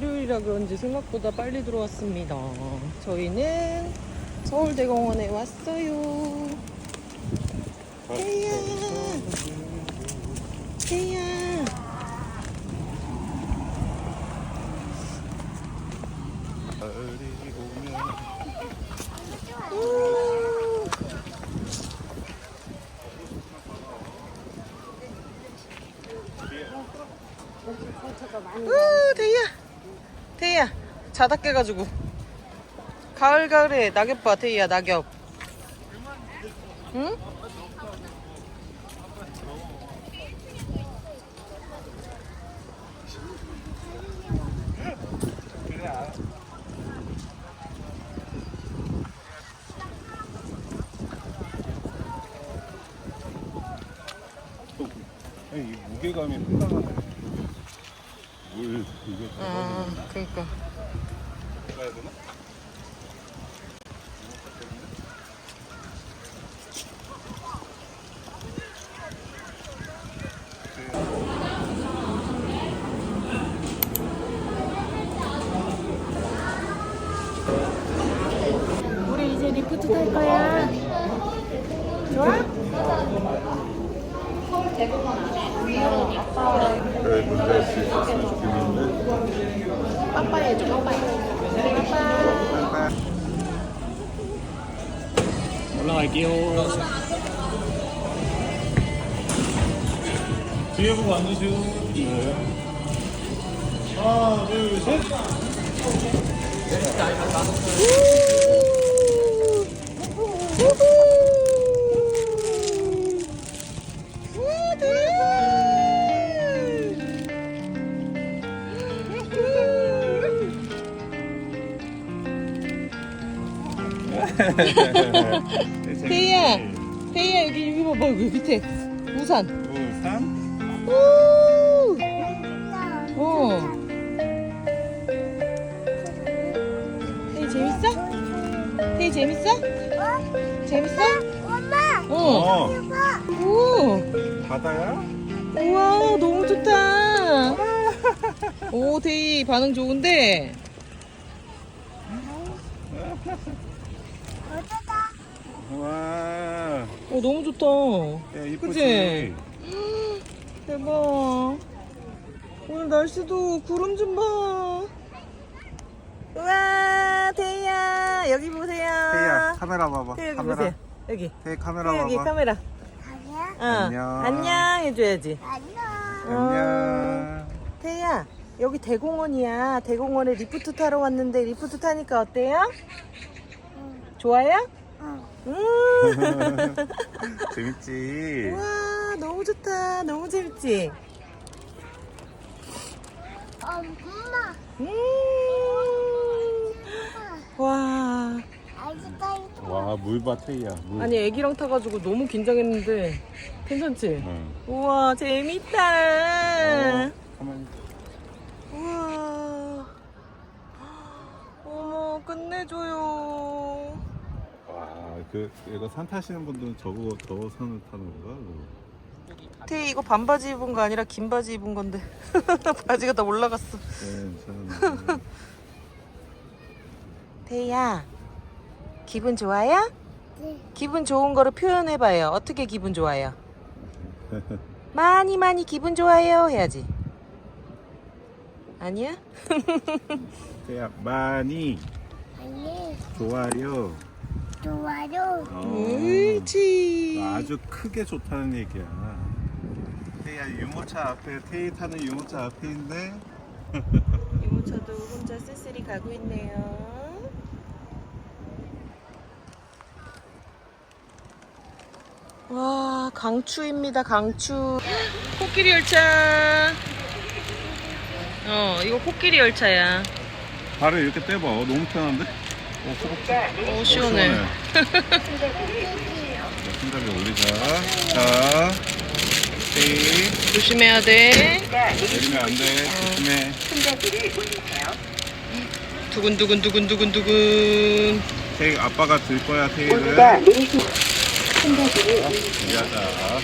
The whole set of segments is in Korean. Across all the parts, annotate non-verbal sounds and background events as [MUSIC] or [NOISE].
일요일이라 그런지 생각보다 빨리 들어왔습니다. 저희는 서울대공원에 왔어요. 태야, 태야 우. 우, 태야, 태야, 자다 깨가지고. 가을 가을에 낙엽 봐, 태야 낙엽. 응? 이 무게감이 물 이게 아, 그러니까. 가야 되나? 우리 이제 리프트 탈 거야. 그래 문제 할수 있었으면 좋겠는데 빠빠이 해줘, 빠빠이. 올라갈게요. 뒤에 보고 앉으시고. 네. 하나, 둘, 셋. 태희야, 태희야 여기 여기 봐봐 여기 밑에 우산. 우산 오, 어. 태희 재밌어? 태희 재밌어? 재밌어? 어. 어 오, 바다야? 우와 너무 좋다. 오, 태희 반응 좋은데. 와 오, 너무 좋다. 야, 이쁘지? 그치? 대박. 오늘 날씨도 구름 좀 봐. 우와, 태희야. 여기 보세요. 태희야 카메라 봐봐 태희 여기 카메라 보세요. 여기. 태희 카메라 태희 여기 봐봐 카메라. 어. 안녕. 안녕 해줘야지. 안녕 태희야, 여기 대공원이야. 대공원에 리프트 타러 왔는데 리프트 타니까 어때요? 좋아요? 음. [LAUGHS] 재밌지? 우와, 너무 좋다. 너무 재밌지? 엄마, 음. 와. 아직도 와 태희야 물 아니 애기랑 타가지고 너무 긴장했는데 괜찮지? 응. 우와 재밌다. 어, 가만히 우와. 어머 끝내줘요. 와그 이거 산 타시는 분들은 저거 저 산을 타는 건가? 태희 이거 반바지 입은 거 아니라 긴 바지 입은 건데 [LAUGHS] 바지가 다 올라갔어. 괜찮네 [LAUGHS] 태희야 기분 좋아요? 기분 좋은 거를 표현해봐요. 어떻게 기분 좋아요? [LAUGHS] 많이 많이 기분 좋아요 해야지. 아니야? 태희야 많이 아니, 좋아요 좋아요. 어. 옳지. 아주 크게 좋다는 얘기야. 태희야 유모차 앞에 태희 타는 유모차 앞인데 [LAUGHS] 유모차도 혼자 쓸쓸히 가고 있네요. 와, 강추입니다, 강추. 코끼리 열차. 어, 이거 코끼리 열차야. 발을 이렇게 떼봐. 어, 너무 편한데? 어, 소금 오, 시원해. 손잡이 올리자. 자, 태희 조심해야 돼. 내리면 안 돼. 조심해. 두근두근 두근두근 두근. 태희 아빠가 들 거야 태희를. 미안하다.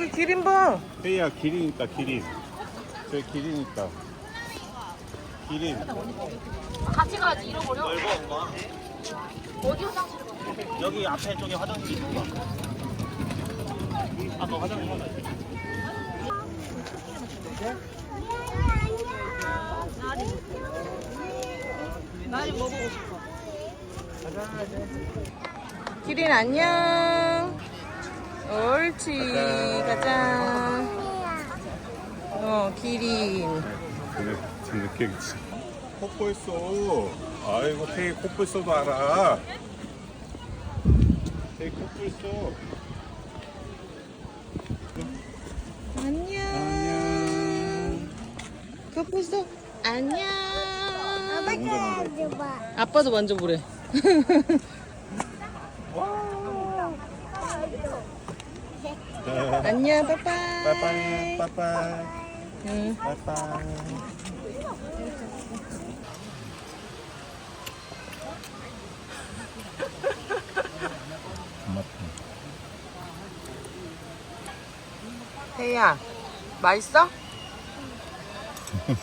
저기 기린 봐. 태희야 기린 있다 기린 저기 기린 있다 기린 같이 가야지 잃어버려. 어디 화장실을 가? 여기 앞에 쪽에 화장실 있는 거. 아까 화장실 하나 있어. 나리 뭐 보고 싶어? 기린 안녕. 옳지. 가자. 어, 기린. 느끼겠지 콧불소 아이고 태희 콧불소도 알아 태희 콧불소 안녕. 안녕 그쁘소 안녕. 아빠도 만져보래. [LAUGHS] 안녕, 빠빠이. 빠빠이 빠빠이 응. 빠빠이 태희야, 맛있어?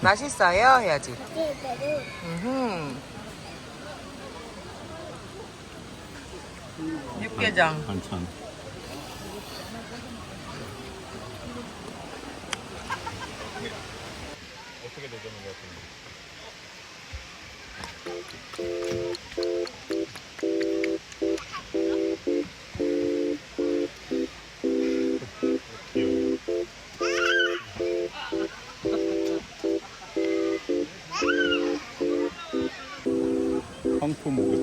맛있어요? 해야지. 음. 육개장. 반찬 어떻게 되자는 것 같은데. 황토 목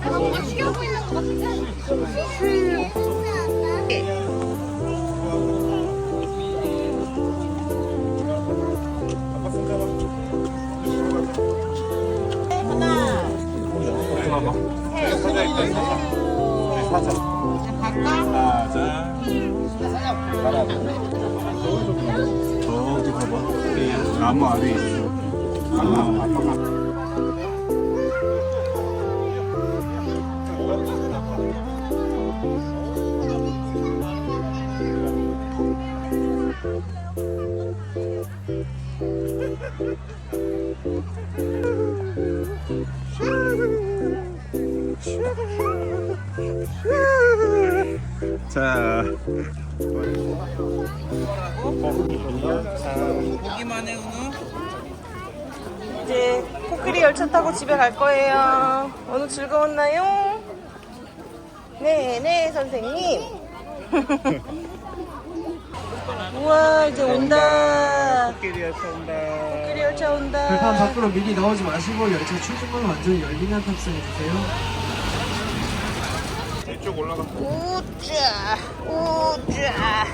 뭔가 쉬어 보이는 것 같은데? 나무 아래. 자. 보기만 해, 은우. 이제 코끼리 열차 타고 집에 갈 거예요. 오늘 즐거웠나요? 네, 네, 선생님. [LAUGHS] 우와, 이제 온다. 코끼리 열차 온다. 코끼리 열차 온다. 발판 밖으로 미리 나오지 마시고 열차 출발은 완전히 열리면 탑승해주세요. 이쪽 올라가. 우짜, 우짜,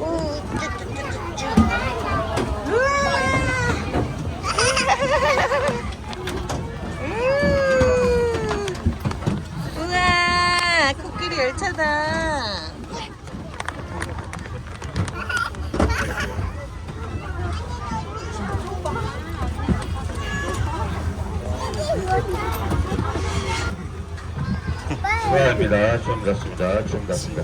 우쭈쭈쭈쭈쭈. 우와! 음. 우와, 코끼리 열차다. 미안합니다. 좀 났습니다. 좀 났습니다.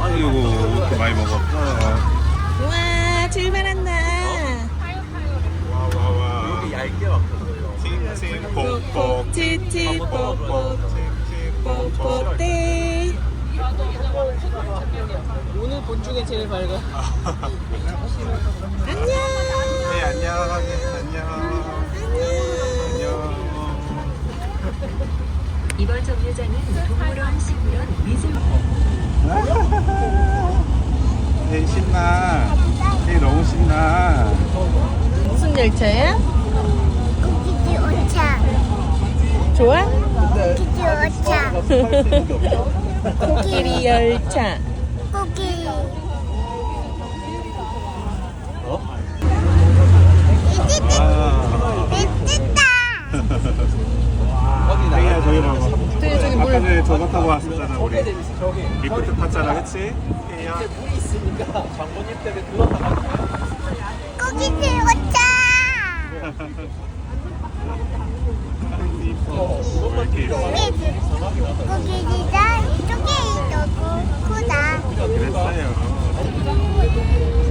아이고, 이렇게 많이 먹었어. 우와, 출발한다. 와, 와, 와. 여기 얇게 왔거든요. 칭칭, 뽀뽀, 칭칭. 뽀뽀떼. 오늘 본 중에 제일 밝아. [LAUGHS] 안녕. 네 안녕 안녕 안녕. 이번 정류장은 동물원 식물원 미술. 네 신나. 네, 너무 신나. 무슨 열차야? 기지 열차. 좋아? 기지 열차. 아, 코끼리 열차. 고기. 아. 이짓다. 헤이야 저기 봐봐. 저기 저기 물. 아까 전에 저거 타고 왔었잖아 우리. 리프트 탔잖아, 그치? 이뻐. 왜 이렇게 이뻐? 고기지. 고기지다. 있고 크다. 그랬어요.